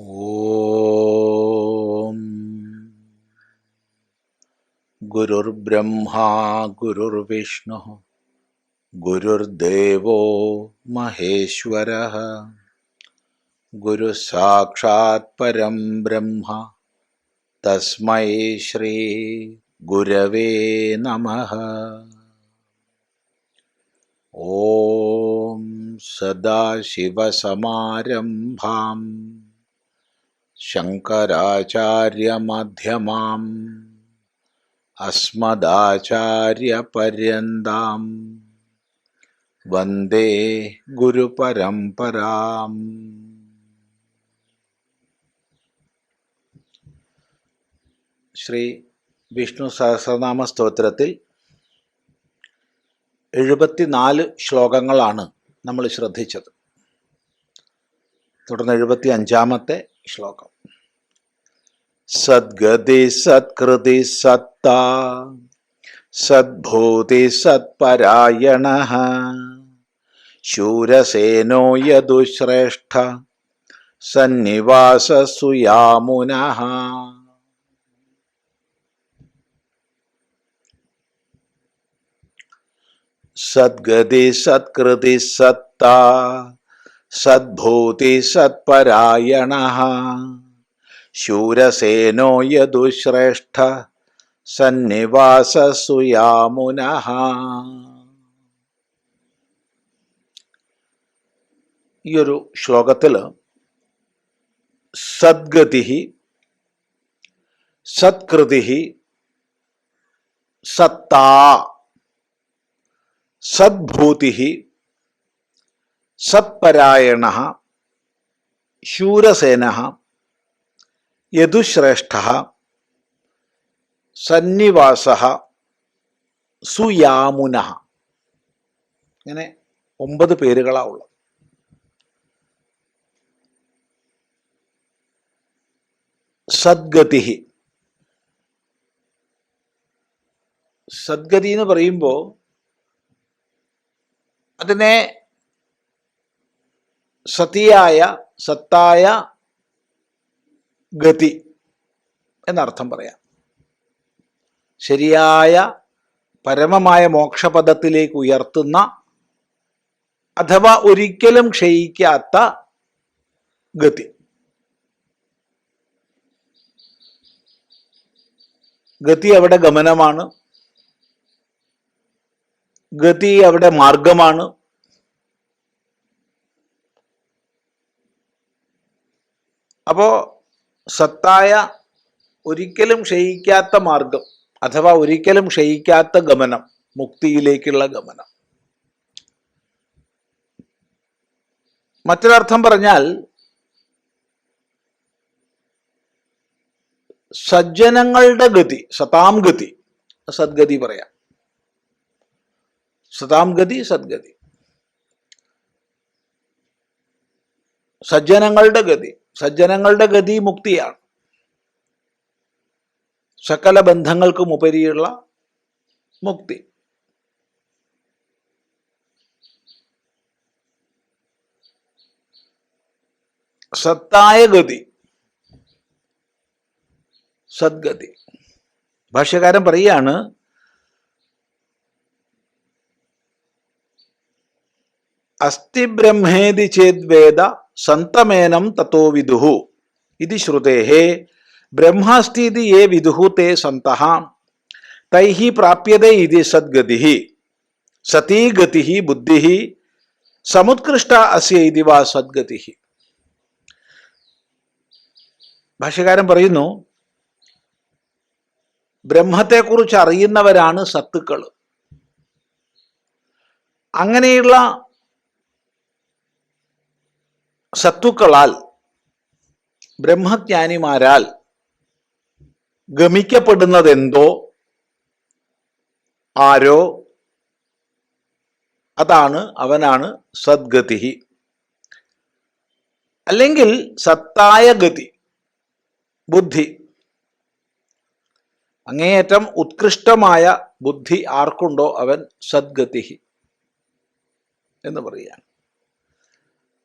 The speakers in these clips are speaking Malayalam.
ഓം. ഗുരുർബ്രഹ്മാ ഗുരുർവിഷ്ണു ഗുരുദേവോ മഹേശ്വര ഗുരു സാക്ഷാത് പരം ബ്രഹ്മ തസ്മൈ ശ്രീ ഗുരവേ നമ. ഓം സദാശിവസമാരംഭാം. शङ्कराचार्यमध्यमाम् अस्मदाचार्यपर्यन्तां वन्दे गुरुपरम्पराम् ശ്രീ വിഷ്ണു സഹസ്രനാമ സ്തോത്രത്തിൽ എഴുപത്തിനാല് ശ്ലോകങ്ങളാണ് നമ്മൾ ശ്രദ്ധിച്ചത് തുടർന്ന് എഴുപത്തി അഞ്ചാമത്തെ ശ്ലോകം. സദ്ഗതി സത്കൃതി സത്ത സദ്ഭൂതി സത്പരായണ ശൂരസേനോ യദുശ്രേഷ്ഠ സന്നിവാസ സുയാമുന സദ്ഗതി സത്കൃതി സത്ത സദ്ഭൂതി സത്പരായണ ശൂരസേനോ യദുശ്രേഷ്ഠ സന്നിവാസ സുയാമുന ഈ ഒരു ശ്ലോകത്തിൽ സദ്ഗതി സത്കൃതി സത്താ സദ്ഭൂതി സത്പരായണ ശൂരസേന യദുശ്രേഷ്ഠ സന്നിവാസ സുയാമുന. ഇങ്ങനെ ഒമ്പത് പേരുകളാ ഉള്ളത്. സദ്ഗതി. സദ്ഗതി എന്ന് പറയുമ്പോൾ അതിനെ സതിയായ സത്തായ ഗതി എന്നർത്ഥം പറയാം. ശരിയായ പരമമായ മോക്ഷപദത്തിലേക്ക് ഉയർത്തുന്ന അഥവാ ഒരിക്കലും ക്ഷയിക്കാത്ത ഗതി. ഗതി അവിടെ ഗമനമാണ്. ഗതി അവിടെ മാർഗമാണ്. അപ്പോ സത്തായ ഒരിക്കലും ക്ഷയിക്കാത്ത മാർഗം അഥവാ ഒരിക്കലും ക്ഷയിക്കാത്ത ഗമനം മുക്തിയിലേക്കുള്ള ഗമനം. മറ്റൊരർത്ഥം പറഞ്ഞാൽ സജ്ജനങ്ങളുടെ ഗതി സതാം ഗതി സദ്ഗതി പറയാം. സതാം ഗതി സദ്ഗതി. സജ്ജനങ്ങളുടെ ഗതി. സജ്ജനങ്ങളുടെ ഗതി മുക്തിയാണ്. സകല ബന്ധങ്ങൾക്കും ഉപരിയുള്ള മുക്തി. സത്തായ ഗതി. സദ്ഗതി. ഭാഷ്യകാരൻ പറയാണ് അസ്തി ബ്രഹ്മേതി ചേദ്വേദ സന്തമേനം തത്തോ വിദുഹു. ഇത് ശ്രുതേ ബ്രഹ്മാസ്തീതി യേ വിദുഹു തേ സന്ത തൈഹി പ്രാപ്യതേ ഇത് സദ്ഗതി സതീ ഗതി ബുദ്ധി സമുത്കൃഷ്ട അസ്യ ഇതി വാ സദ്ഗതി ഭാഷ്യകാരൻ പറയുന്നു ബ്രഹ്മത്തെക്കുറിച്ച് അറിയുന്നവരാണ് സത്തുക്കൾ അങ്ങനെയുള്ള സത്തുക്കളാൽ ബ്രഹ്മജ്ഞാനിമാരാൽ ഗമിക്കപ്പെടുന്നതെന്തോ ആരോ അതാണ് അവനാണ് സദ്ഗതി അല്ലെങ്കിൽ സത്തായ ഗതി ബുദ്ധി. അങ്ങേയറ്റം ഉത്കൃഷ്ടമായ ബുദ്ധി ആർക്കുണ്ടോ അവൻ സദ്ഗതി എന്ന് പറയുകയാണ്.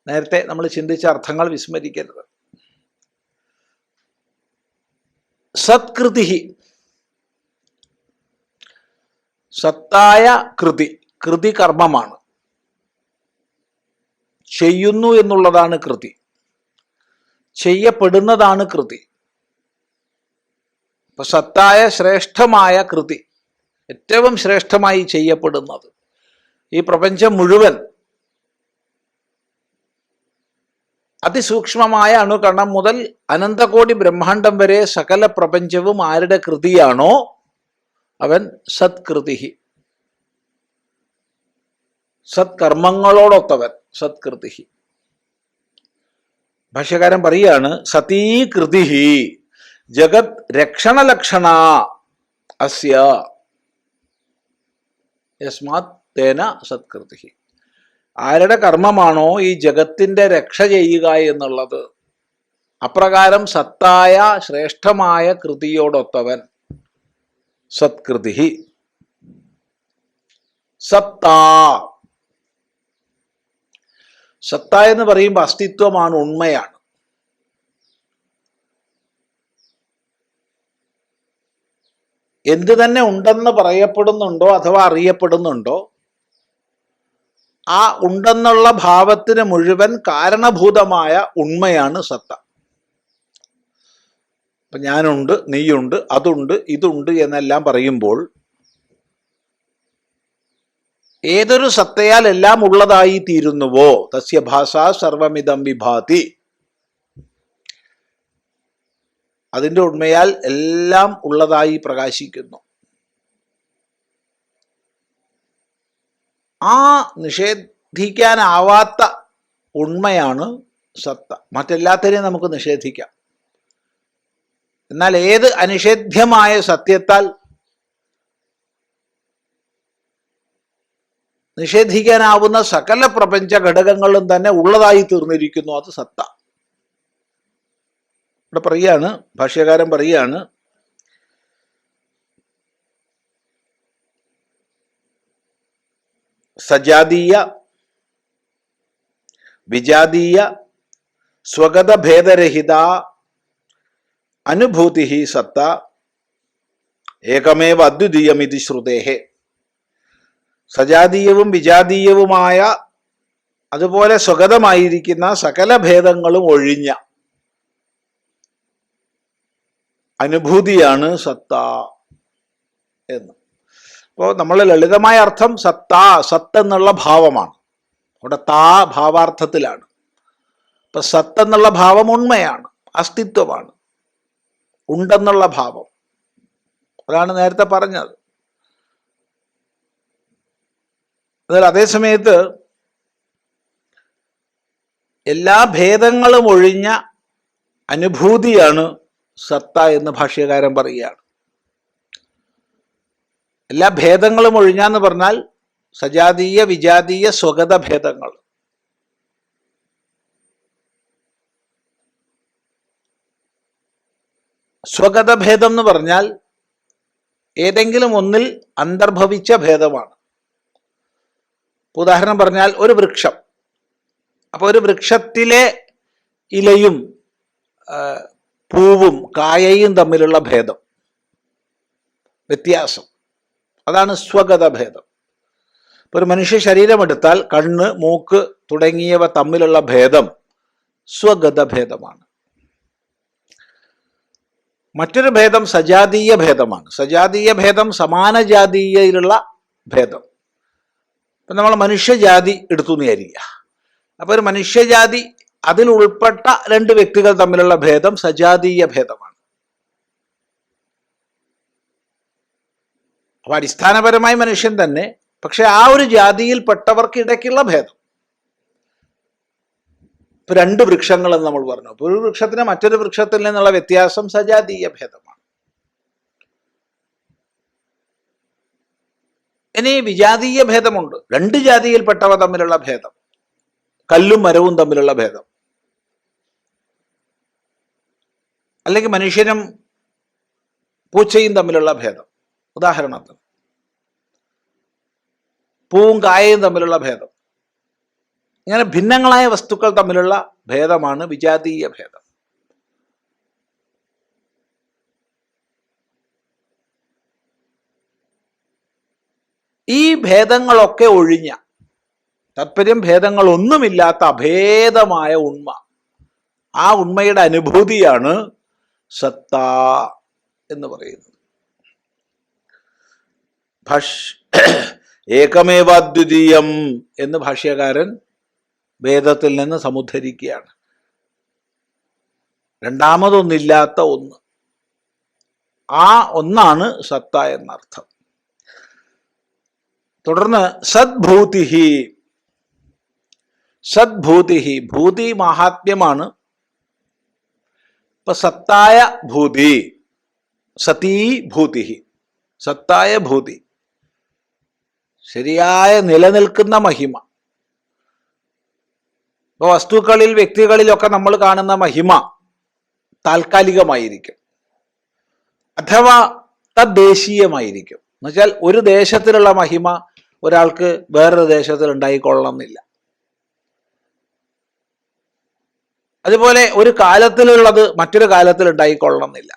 നേരത്തെ നമ്മൾ ചിന്തിച്ച അർത്ഥങ്ങൾ വിസ്മരിക്കരുത്. സത്കൃതി സത്തായ കൃതി. കൃതി കർമ്മമാണ്. ചെയ്യുന്നു എന്നുള്ളതാണ് കൃതി. ചെയ്യപ്പെടുന്നതാണ് കൃതി. അപ്പൊ സത്തായ ശ്രേഷ്ഠമായ കൃതി. ഏറ്റവും ശ്രേഷ്ഠമായി ചെയ്യപ്പെടുന്നത്. ഈ പ്രപഞ്ചം മുഴുവൻ അതിസൂക്ഷ്മമായ അണുകണം മുതൽ അനന്തകോടി ബ്രഹ്മാണ്ടം വരെ സകല പ്രപഞ്ചവും ആരുടെ കൃതിയാണോ അവൻ സത്കൃതി സത്കർമ്മങ്ങളോടൊത്തവൻ സത്കൃതി ഭാഷ്യകാരൻ പറയാണ് സതീകൃതി ജഗത് രക്ഷണലക്ഷണ അസ്യ. യസ്മാത് തേന സത്കൃതി ആരുടെ കർമ്മമാണോ ഈ ജഗത്തിന്റെ രക്ഷ ചെയ്യുക എന്നുള്ളത്? അപ്രകാരം സത്തായ ശ്രേഷ്ഠമായ കൃതിയോടൊത്തവൻ സത്കൃതി സത്താ. സത്ത എന്ന് പറയുമ്പോൾ അസ്തിത്വമാണ് ഉണ്മയാണ്. എന്ത് തന്നെ ഉണ്ടെന്ന് പറയപ്പെടുന്നുണ്ടോ അഥവാ അറിയപ്പെടുന്നുണ്ടോ ആ ഉണ്ടെന്നുള്ള ഭാവത്തിന് മുഴുവൻ കാരണഭൂതമായ ഉണ്മയാണ് സത്ത. അപ്പൊ ഞാനുണ്ട് നീയുണ്ട് അതുണ്ട് ഇതുണ്ട് എന്നെല്ലാം പറയുമ്പോൾ ഏതൊരു സത്തയാൽ എല്ലാം ഉള്ളതായി തീരുന്നുവോ? തസ്യ ഭാഷ സർവമിതം വിഭാതി. അതിന്റെ ഉണ്മയാൽ എല്ലാം ഉള്ളതായി പ്രകാശിക്കുന്നു. ആ നിഷേധിക്കാനാവാത്ത ഉണ്മയാണ് സത്ത. മറ്റെല്ലാത്തിനെയും നമുക്ക് നിഷേധിക്കാം. എന്നാൽ ഏത് അനിഷേധ്യമായ സത്യത്താൽ നിഷേധിക്കാനാവുന്ന സകല പ്രപഞ്ച ഘടകങ്ങളും തന്നെ ഉള്ളതായി തീർന്നിരിക്കുന്നു അത് സത്ത. ഇവിടെ പറയാണ് ഭാഷ്യകാരൻ പറയാണ് സജാതീയ വിജാതീയ സ്വഗതഭേദരഹിത അനുഭൂതി സത്ത ഏകമേവ അദ്വിതീയമിതി ശ്രുതേഹേ. സജാതീയവും വിജാതീയവുമായ അതുപോലെ സ്വഗതമായിരിക്കുന്ന സകല ഭേദങ്ങളും ഒഴിഞ്ഞ അനുഭൂതിയാണ് സത്ത എന്ന്. അപ്പോൾ നമ്മൾ ലളിതമായ അർത്ഥം സത്താ സത്ത് എന്നുള്ള ഭാവമാണ്. അവിടെ താ ഭാവാർത്ഥത്തിലാണ്. അപ്പൊ സത്ത് എന്നുള്ള ഭാവം ഉണ്മയാണ് അസ്തിത്വമാണ്. ഉണ്ടെന്നുള്ള ഭാവം. അതാണ് നേരത്തെ പറഞ്ഞത്. എന്നാൽ അതേ സമയത്ത് എല്ലാ ഭേദങ്ങളും ഒഴിഞ്ഞ അനുഭൂതിയാണ് സത്ത എന്ന് ഭാഷ്യകാരൻ പറയുകയാണ്. എല്ലാ ഭേദങ്ങളും ഒഴിഞ്ഞാന്ന് പറഞ്ഞാൽ സജാതീയ വിജാതീയ സ്വഗത ഭേദങ്ങൾ. സ്വഗത ഭേദം എന്ന് പറഞ്ഞാൽ ഏതെങ്കിലും ഒന്നിൽ അന്തർഭവിച്ച ഭേദമാണ്. ഉദാഹരണം പറഞ്ഞാൽ ഒരു വൃക്ഷം. അപ്പോൾ ഒരു വൃക്ഷത്തിലെ ഇലയും പൂവും കായയും തമ്മിലുള്ള ഭേദം. വ്യത്യാസം. അതാണ് സ്വഗത ഭേദം ഇപ്പൊ ഒരു മനുഷ്യ ശരീരമെടുത്താൽ കണ്ണ് മൂക്ക് തുടങ്ങിയവ തമ്മിലുള്ള ഭേദം സ്വഗത ഭേദമാണ് മറ്റൊരു ഭേദം സജാതീയ ഭേദമാണ്. സജാതീയ ഭേദം സമാന ജാതീയയിലുള്ള ഭേദം. ഇപ്പം നമ്മൾ മനുഷ്യജാതി എടുത്തു വിചാരിക്കുക. അപ്പോൾ ഒരു മനുഷ്യജാതി അതിൽ ഉൾപ്പെട്ട രണ്ട് വ്യക്തികൾ തമ്മിലുള്ള ഭേദം സജാതീയ ഭേദമാണ്. അപ്പൊ അടിസ്ഥാനപരമായി മനുഷ്യൻ തന്നെ പക്ഷെ ആ ഒരു ജാതിയിൽപ്പെട്ടവർക്ക് ഇടയ്ക്കുള്ള ഭേദം. ഇപ്പൊ രണ്ട് വൃക്ഷങ്ങൾ എന്ന് നമ്മൾ പറഞ്ഞു. അപ്പൊ ഒരു വൃക്ഷത്തിന് മറ്റൊരു വൃക്ഷത്തിൽ നിന്നുള്ള വ്യത്യാസം സജാതീയ ഭേദമാണ്. ഇനി വിജാതീയ ഭേദമുണ്ട്. രണ്ട് ജാതിയിൽപ്പെട്ടവ തമ്മിലുള്ള ഭേദം. കല്ലും മരവും തമ്മിലുള്ള ഭേദം. അല്ലെങ്കിൽ മനുഷ്യനും പൂച്ചയും തമ്മിലുള്ള ഭേദം. ഉദാഹരണത്തിന് പൂവും കായയും തമ്മിലുള്ള ഭേദം. ഇങ്ങനെ ഭിന്നങ്ങളായ വസ്തുക്കൾ തമ്മിലുള്ള ഭേദമാണ് വിജാതീയ ഭേദം. ഈ ഭേദങ്ങളൊക്കെ ഒഴിഞ്ഞ താത്പര്യം ഭേദങ്ങളൊന്നുമില്ലാത്ത അഭേദമായ ഉണ്മ ആ ഉണ്മയുടെ അനുഭൂതിയാണ് സത്ത എന്ന് പറയുന്നത്. ഭഷ് ഏകമേവാദ്വിതീയം എന്ന് ഭാഷ്യകാരൻ വേദത്തിൽ നിന്ന് സമുദ്ധരിക്കുകയാണ്. രണ്ടാമതൊന്നില്ലാത്ത ഒന്ന്. ആ ഒന്നാണ് സത്ത എന്നർത്ഥം. തുടർന്ന് സദ്ഭൂതിഹി. സദ്ഭൂതിഹി ഭൂതി മഹാത്മ്യമാണ്. ഇപ്പൊ സത്തായ ഭൂതി സതീ ഭൂതി സത്തായ ഭൂതി. ശരിയായ നിലനിൽക്കുന്ന മഹിമ. ഇപ്പൊ വസ്തുക്കളിൽ വ്യക്തികളിലൊക്കെ നമ്മൾ കാണുന്ന മഹിമ താൽക്കാലികമായിരിക്കും. അഥവാ തദ്ദേശീയമായിരിക്കും. എന്നുവെച്ചാൽ ഒരു ദേശത്തിലുള്ള മഹിമ ഒരാൾക്ക് വേറൊരു ദേശത്തിൽ ഉണ്ടായിക്കൊള്ളണമെന്നില്ല. അതുപോലെ ഒരു കാലത്തിലുള്ളത് മറ്റൊരു കാലത്തിൽ ഉണ്ടായിക്കൊള്ളണമെന്നില്ല.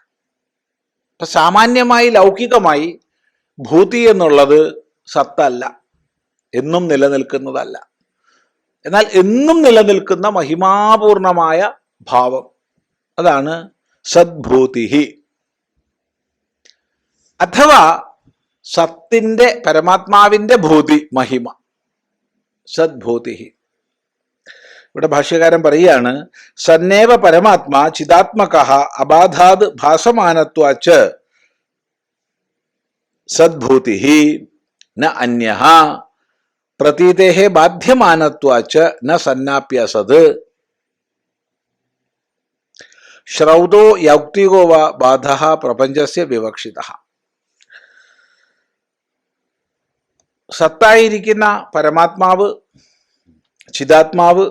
ഇപ്പൊ സാമാന്യമായി ലൗകികമായി ഭൂതി എന്നുള്ളത് സത്തല്ല. എന്നും നിലനിൽക്കുന്നതല്ല. എന്നാൽ എന്നും നിലനിൽക്കുന്ന മഹിമാപൂർണമായ ഭാവം അതാണ് സദ്ഭൂതിഹി. അഥവാ സത്തിന്റെ പരമാത്മാവിന്റെ ഭൂതി മഹിമ. സദ്ഭൂതിഹി. ഇവിടെ ഭാഷ്യകാരൻ പറയുകയാണ് സന്നേവ പരമാത്മാ ചിതാത്മക അബാധാത് ഭാസമാനത്വാച്ച് സദ്ഭൂതി ന അന്യ പ്രതീതേഹെ ബാധ്യമാനത്വാച്ച് ന സന്നാപ്യസത്. ശ്രൗതോ യൗക്തികോ വ ബാധ പ്രപഞ്ചസ്യ വിവക്ഷിത. സത്തായിരിക്കുന്ന പരമാത്മാവ് ചിതാത്മാവ്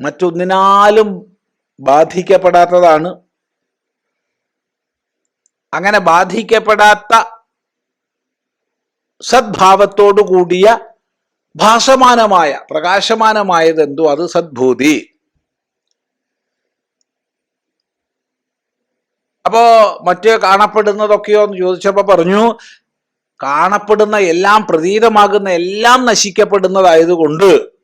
മറ്റൊന്നിനാലും ബാധിക്കപ്പെടാത്തതാണ്. അങ്ങനെ ബാധിക്കപ്പെടാത്ത സദ്ഭാവത്തോടു കൂടിയ ഭാസമാനമായ പ്രകാശമാനമായത് എന്തോ? അത് സദ്ഭൂതി. അപ്പോ മറ്റ് കാണപ്പെടുന്നതൊക്കെയോ എന്ന് ചോദിച്ചപ്പോ പറഞ്ഞു കാണപ്പെടുന്ന എല്ലാം പ്രതീതമാകുന്ന എല്ലാം നശിക്കപ്പെടുന്നതായതുകൊണ്ട്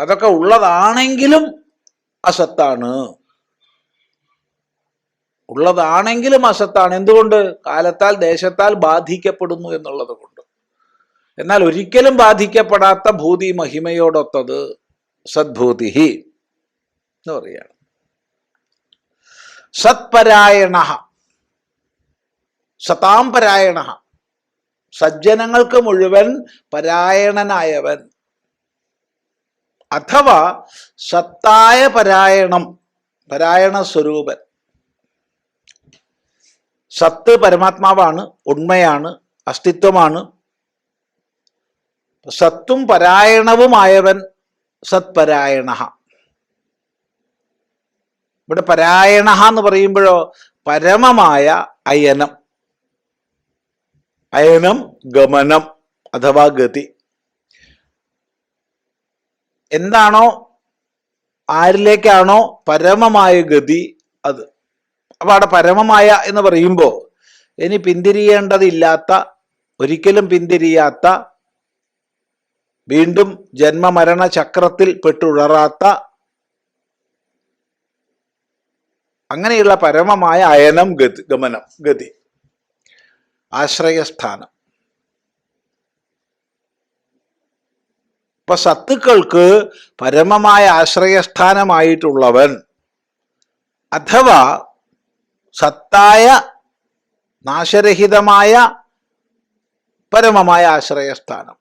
അതൊക്കെ ഉള്ളതാണെങ്കിലും അസത്താണ്. ഉള്ളതാണെങ്കിലും അസത്താണ്. എന്തുകൊണ്ട്? കാലത്താൽ ദേശത്താൽ ബാധിക്കപ്പെടുന്നു എന്നുള്ളത് കൊണ്ട്. എന്നാൽ ഒരിക്കലും ബാധിക്കപ്പെടാത്ത ഭൂതി മഹിമയോടൊത്തത് സദ്ഭൂതി എന്ന് പറയുകയാണ്. സത്പരായണ. സതാം പരായണ. സജ്ജനങ്ങൾക്ക് മുഴുവൻ പരായണനായവൻ. അഥവാ സത്തായ പരായണം പരായണ സ്വരൂപൻ സത്ത് പരമാത്മാവാണ് ഉണ്മയാണ് അസ്തിത്വമാണ്. സത്തും പരായണവുമായവൻ സത്പരായണ. ഇവിടെ പരായണ എന്ന് പറയുമ്പോഴോ പരമമായ അയനം. അയനം ഗമനം അഥവാ ഗതി. എന്താണോ ആരിലേക്കാണോ പരമമായ ഗതി അത്. അപ്പൊ അവിടെ പരമമായ എന്ന് പറയുമ്പോൾ ഇനി പിന്തിരിയേണ്ടതില്ലാത്ത ഒരിക്കലും പിന്തിരിയാത്ത വീണ്ടും ജന്മമരണ ചക്രത്തിൽ പെട്ടുഴറാത്ത അങ്ങനെയുള്ള പരമമായ അയനം ഗതി ഗമനം ഗതി ആശ്രയസ്ഥാനം. ഇപ്പൊ സത്തുക്കൾക്ക് പരമമായ ആശ്രയസ്ഥാനമായിട്ടുള്ളവൻ അഥവാ സത്തായ നാശരഹിതമായ പരമമായ ആശ്രയസ്ഥാനം.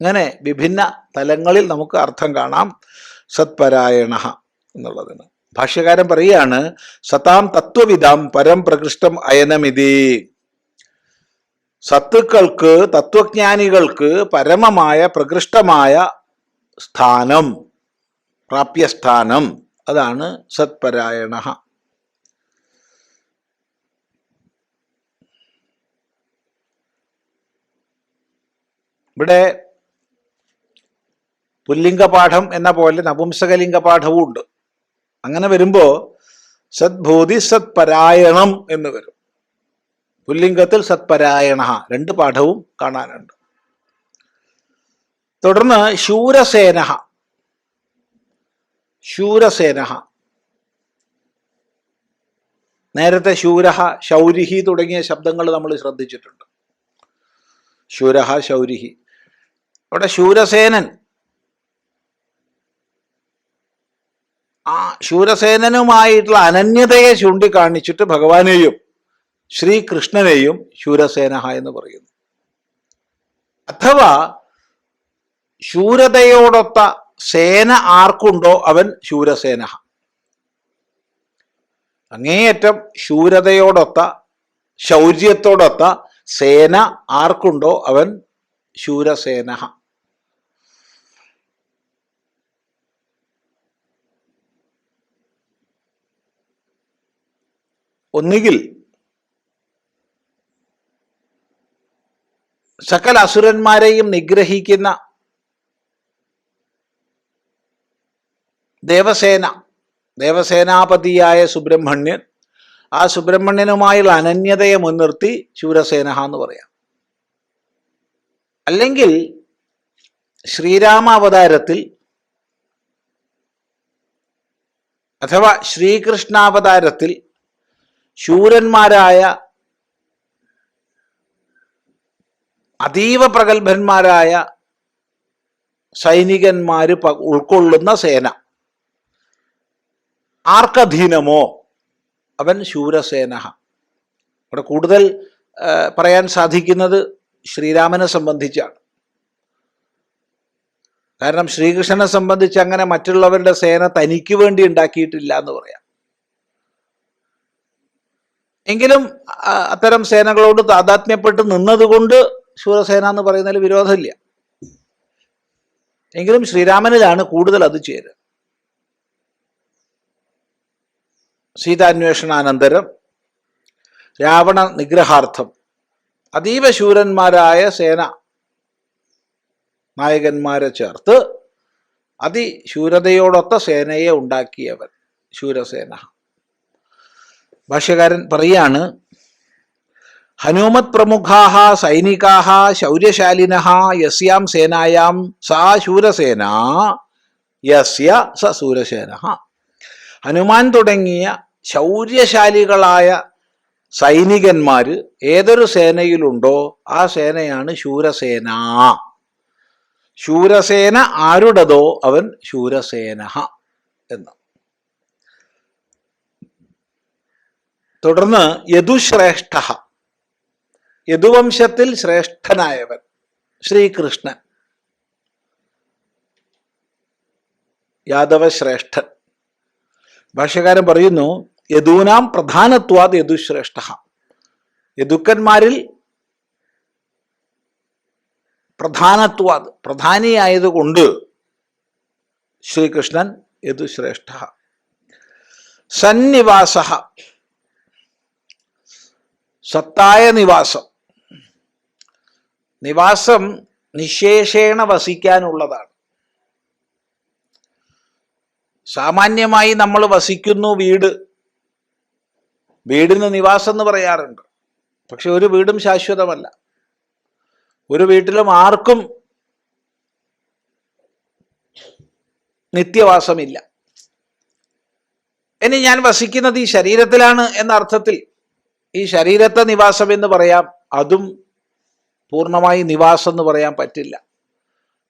അങ്ങനെ വിഭിന്ന തലങ്ങളിൽ നമുക്ക് അർത്ഥം കാണാം സത്പരായണ എന്നുള്ളതിന്. ഭാഷ്യകാരൻ പറയുകയാണ് സതാം തത്വവിധാം പരം പ്രകൃഷ്ടം അയനമിതി. സത്തുക്കൾക്ക് തത്വജ്ഞാനികൾക്ക് പരമമായ പ്രകൃഷ്ടമായ സ്ഥാനം പ്രാപ്യസ്ഥാനം. അതാണ് സത്പരായണ. ഇവിടെ പുല്ലിംഗപാഠം എന്ന പോലെ നപുംസകലിംഗ പാഠവും ഉണ്ട് അങ്ങനെ വരുമ്പോ സദ്ഭൂതി സത്പരായണം എന്ന് വരും. പുല്ലിംഗത്തിൽ സത്പരായണ രണ്ട് പാഠവും കാണാനുണ്ട്. തുടർന്ന് ശൂരസേന ശൂരസേന. നേരത്തെ ശൂരഹ ശൗരിഹി തുടങ്ങിയ ശബ്ദങ്ങൾ നമ്മൾ ശ്രദ്ധിച്ചിട്ടുണ്ട്. ശൂരഹ ശൗരിഹി. അവിടെ ശൂരസേനൻ. ആ ശൂരസേനനുമായിട്ടുള്ള അനന്യതയെ ചൂണ്ടിക്കാണിച്ചിട്ട് ഭഗവാനെയും ശ്രീകൃഷ്ണനെയും ശൂരസേന എന്ന് പറയുന്നു. അഥവാ ശൂരതയോടൊത്ത സേന ആർക്കുണ്ടോ അവൻ ശൂരസേന. അങ്ങേയറ്റം ശൂരതയോടൊത്ത ശൗര്യത്തോടൊത്ത സേന ആർക്കുണ്ടോ അവൻ ശൂരസേന. ഒന്നുകിൽ സകല അസുരന്മാരെയും നിഗ്രഹിക്കുന്ന ദേവസേന ദേവസേനാപതിയായ സുബ്രഹ്മണ്യൻ ആ സുബ്രഹ്മണ്യനുമായുള്ള അനന്യതയെ മുൻനിർത്തി ശൂരസേന എന്ന് പറയാം. അല്ലെങ്കിൽ ശ്രീരാമാവതാരത്തിൽ അഥവാ ശ്രീകൃഷ്ണാവതാരത്തിൽ ശൂരന്മാരായ അതീവ പ്രഗത്ഭന്മാരായ സൈനികന്മാര് ഉൾക്കൊള്ളുന്ന സേന. ആർക്കധീനമോ? അവൻ ശൂരസേന ഇവിടെ കൂടുതൽ പറയാൻ സാധിക്കുന്നത് ശ്രീരാമനെ സംബന്ധിച്ചാണ്. കാരണം ശ്രീകൃഷ്ണനെ സംബന്ധിച്ച് അങ്ങനെ മറ്റുള്ളവരുടെ സേന തനിക്ക് വേണ്ടി ഉണ്ടാക്കിയിട്ടില്ല എന്ന് പറയാം. എങ്കിലും അത്തരം സേനകളോട് താതാത്മ്യപ്പെട്ട് നിന്നതുകൊണ്ട് ശൂരസേന എന്ന് പറയുന്നതിൽ വിരോധമില്ല. എങ്കിലും ശ്രീരാമനിലാണ് കൂടുതൽ അത് ചേരുക. സീതാന്വേഷണാനന്തരം രാവണ നിഗ്രഹാർത്ഥം അതീവ ശൂരന്മാരായ സേന നായകന്മാരെ ചേർത്ത് അതിശൂരതയോടൊത്ത സേനയെ ഉണ്ടാക്കിയവൻ ശൂരസേന. ഭാഷ്യകാരൻ പറയാണ് ഹനുമത് പ്രമുഖാഹ സൈനികാഹ ശൗര്യശാലിന യസ്യാം സേനായാം സാ ശൂരസേന യസ്യ സ സൂരസേന ഹനുമാൻ തുടങ്ങിയ ശൗര്യശാലികളായ സൈനികന്മാര് ഏതൊരു സേനയിലുണ്ടോ ആ സേനയാണ് ശൂരസേന. ശൂരസേന ആരുടേതോ അവൻ ശൂരസേന എന്ന്. തുടർന്ന് യദുശ്രേഷ്ഠ. യദുവംശത്തിൽ ശ്രേഷ്ഠനായവൻ ശ്രീകൃഷ്ണൻ. യാദവശ്രേഷ്ഠൻ. ഭാഷ്യകാരൻ പറയുന്നു യദൂനാം പ്രധാനത്വാത് യദുശ്രേഷ്ഠ. യദുക്കന്മാരിൽ പ്രധാനത്വാത് പ്രധാനിയായതുകൊണ്ട് ശ്രീകൃഷ്ണൻ യദുശ്രേഷ്ഠ. സന്നിവാസ. സത്തായ നിവാസം. നിവാസം നിശേഷേണ വസിക്കാനുള്ളതാണ്. സാമാന്യമായി നമ്മൾ വസിക്കുന്നു വീട്. വീടിന് നിവാസം എന്ന് പറയാറുണ്ട്. പക്ഷെ ഒരു വീടും ശാശ്വതമല്ല. ഒരു വീട്ടിലും ആർക്കും നിത്യവാസമില്ല. ഇനി ഞാൻ വസിക്കുന്നത് ഈ ശരീരത്തിലാണ് എന്ന അർത്ഥത്തിൽ ഈ ശരീരത്തെ നിവാസം എന്ന് പറയാം അതും പൂർണമായി നിവാസം എന്ന് പറയാൻ പറ്റില്ല.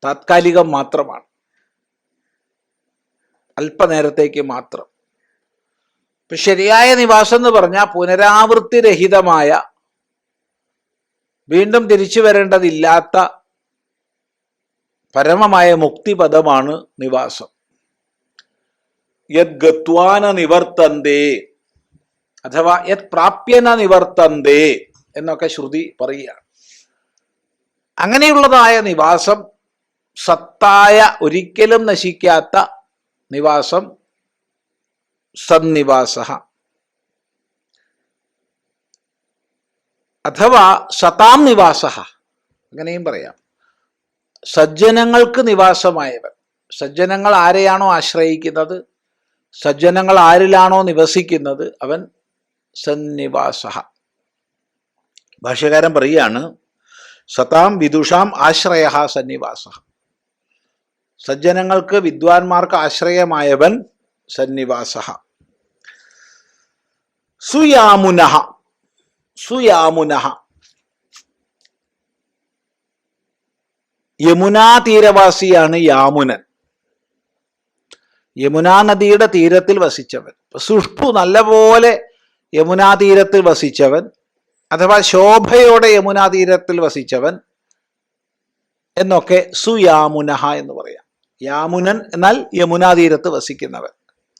താത്കാലികം മാത്രമാണ്. അല്പനേരത്തേക്ക് മാത്രം. ഇപ്പൊ ശരിയായ നിവാസം എന്ന് പറഞ്ഞാൽ പുനരാവൃത്തി രഹിതമായ വീണ്ടും തിരിച്ചു വരേണ്ടതില്ലാത്ത പരമമായ മുക്തിപദമാണ് നിവാസം. യദ്ഗത്വാന നിവർത്തന്തേ അഥവാ യത് പ്രാപ്യന നിവർത്തന്തേ എന്നൊക്കെ ശ്രുതി പറയുകയാണ്. അങ്ങനെയുള്ളതായ നിവാസം സത്തായ ഒരിക്കലും നശിക്കാത്ത നിവാസം സന്നിവാസ. അഥവാ സതാം നിവാസ. അങ്ങനെയും പറയാം. സജ്ജനങ്ങൾക്ക് നിവാസമായവൻ. സജ്ജനങ്ങൾ ആരെയാണോ ആശ്രയിക്കുന്നത്? സജ്ജനങ്ങൾ ആരിലാണോ നിവസിക്കുന്നത്? അവൻ സന്നിവാസ ഭാഷ്യകാരൻ പറയുകയാണ് സതാം വിദുഷാം ആശ്രയ സന്നിവാസ സജ്ജനങ്ങൾക്ക് വിദ്വാൻമാർക്ക് ആശ്രയമായവൻ സന്നിവാസ സുയാമുന സുയാമുന യമുനാ തീരവാസിയാണ് യാമുനൻ. യമുനാ നദിയുടെ തീരത്തിൽ വസിച്ചവൻ. സുഷ്പു നല്ലപോലെ യമുനാ തീരത്തിൽ വസിച്ചവൻ അഥവാ ശോഭയോടെ യമുനാതീരത്തിൽ വസിച്ചവൻ എന്നൊക്കെ സുയാമുനഹ എന്ന് പറയാം. യാമുനൻ എന്നാൽ യമുനാതീരത്ത് വസിക്കുന്നവൻ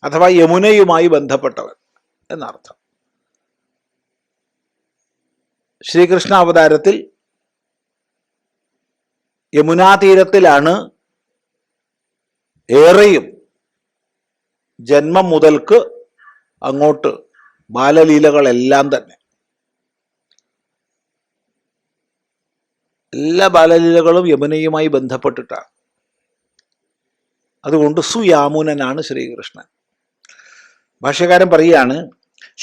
അഥവാ യമുനയുമായി ബന്ധപ്പെട്ടവൻ എന്നർത്ഥം. ശ്രീകൃഷ്ണ അവതാരത്തിൽ യമുനാതീരത്തിലാണ് ഏറെയും ജന്മം മുതൽക്ക് അങ്ങോട്ട് ബാലലീലകളെല്ലാം തന്നെ. എല്ലാ ബാലലീലകളും യമുനയുമായി ബന്ധപ്പെട്ടിട്ടാണ്. അതുകൊണ്ട് സുയാമുനനാണ് ശ്രീകൃഷ്ണൻ. ഭാഷ്യകാരൻ പറയാണ്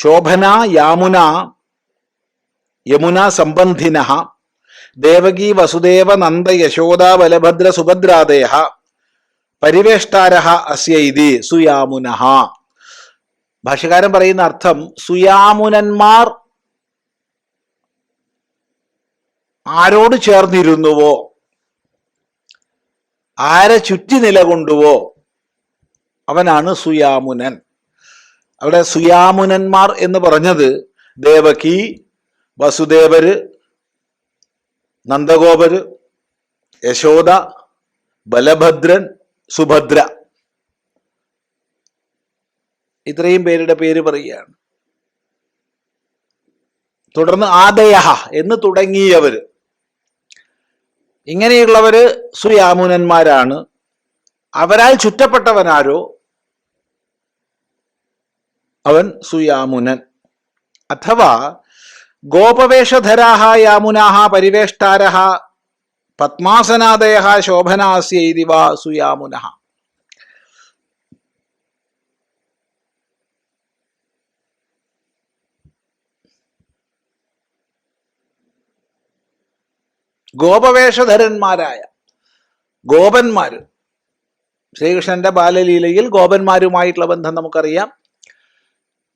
ശോഭന യാമുന യമുന സംബന്ധിന ദേവകി വസുദേവ നന്ദ യശോദ ബലഭദ്ര സുഭദ്രാദേഹ അസ്യ ഇതി സുയാമുനഃ ഭാഷ്യകാരൻ പറയുന്ന അർത്ഥം സുയാമുനന്മാർ ആരോട് ചേർന്നിരുന്നുവോ? ആരെ ചുറ്റി നിലകൊണ്ടുവോ? അവനാണ് സുയാമുനൻ. അവിടെ സുയാമുനന്മാർ എന്ന് പറഞ്ഞത് ദേവകി വസുദേവര് നന്ദഗോപര് യശോദ ബലഭദ്രൻ സുഭദ്ര. ഇത്രയും പേരുടെ പേര് പറയുകയാണ്. തുടർന്ന് ആദയഹ എന്ന് തുടങ്ങിയവര്. ഇങ്ങനെയുള്ളവര് സുയാമുനന്മാരാണ് അവരാൽ ചുറ്റപ്പെട്ടവനാരോ? അവൻ സുയാമുനൻ. അഥവാ ഗോപവേഷധരാഹ യാമുനാഹ പരിവേഷ്ടാരഹ പത്മാസനാദയ ശോഭനാസ്യ ഇതി ഗോപവേഷധരന്മാരായ ഗോപന്മാർ ശ്രീകൃഷ്ണന്റെ ബാലലീലയിൽ ഗോപന്മാരുമായിട്ടുള്ള ബന്ധം നമുക്കറിയാം.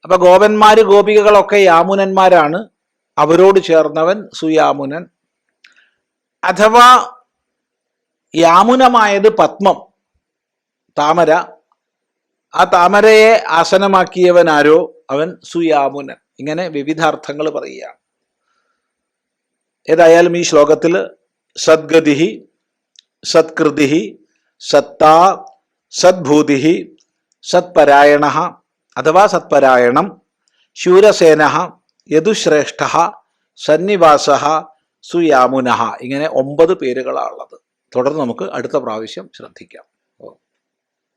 അപ്പൊ ഗോപന്മാര് ഗോപികകളൊക്കെ യാമുനന്മാരാണ്. അവരോട് ചേർന്നവൻ സുയാമുനൻ. അഥവാ യാമുനമായത് പത്മം താമര. ആ താമരയെ ആസനമാക്കിയവൻ ആരോ അവൻ സുയാമുനൻ. ഇങ്ങനെ വിവിധ അർത്ഥങ്ങൾ പറയുകയാണ്. ഏതായാലും ഈ ശ്ലോകത്തിൽ സദ്ഗതി സത്കൃതി സത്താ സദ്ഭൂതി സത്പരായണ അഥവാ സത്പരായണം ശൂരസേന യദുശ്രേഷ്ഠ സന്നിവാസ സുയാമുന. ഇങ്ങനെ ഒമ്പത് പേരുകളാണുള്ളത്. തുടർന്ന് നമുക്ക് അടുത്ത പ്രാവശ്യം ശ്രദ്ധിക്കാം.